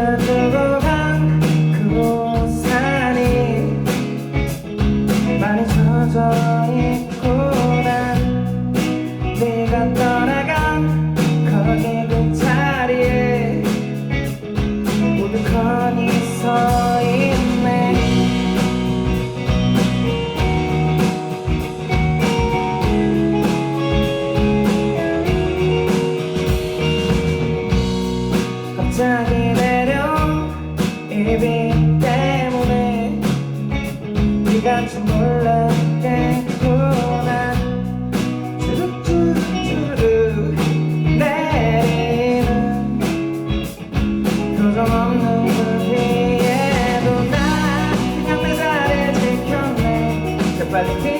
끈적끈적한 그 우산이 많이 젖어 있구나 네가 떠나간 거기 그 자리에 우두커니 있네. 자기 네가 좀 놀랐겠구나 쭈룩쭈룩쭈룩 내리는 표정 없는 그 위에도 나 그냥 내 자리를 지켰네. 재빨리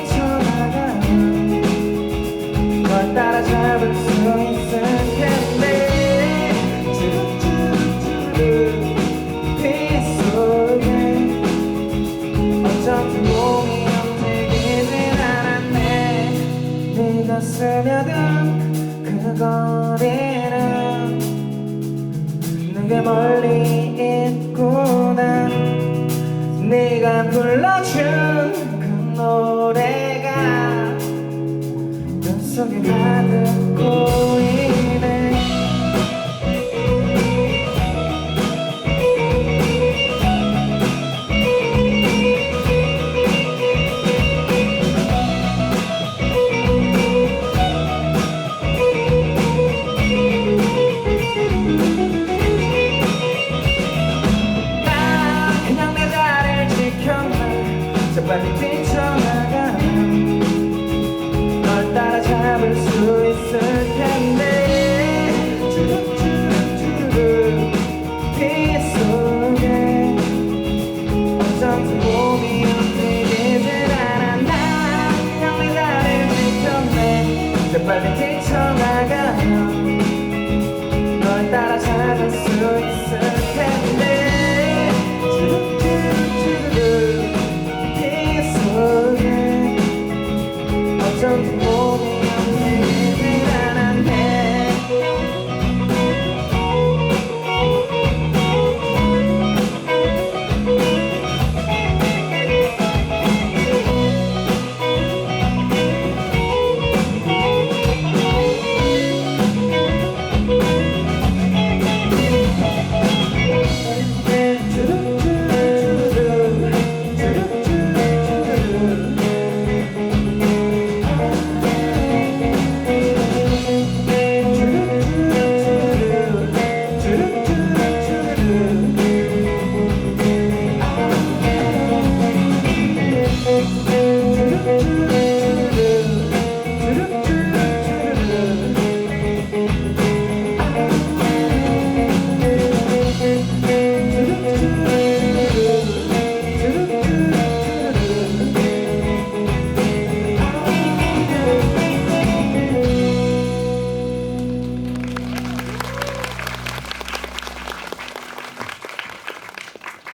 스며든 그 거리는 내게 멀리 있구나. 네가 불러준 그 노래가 눈 속에 가득 지켰네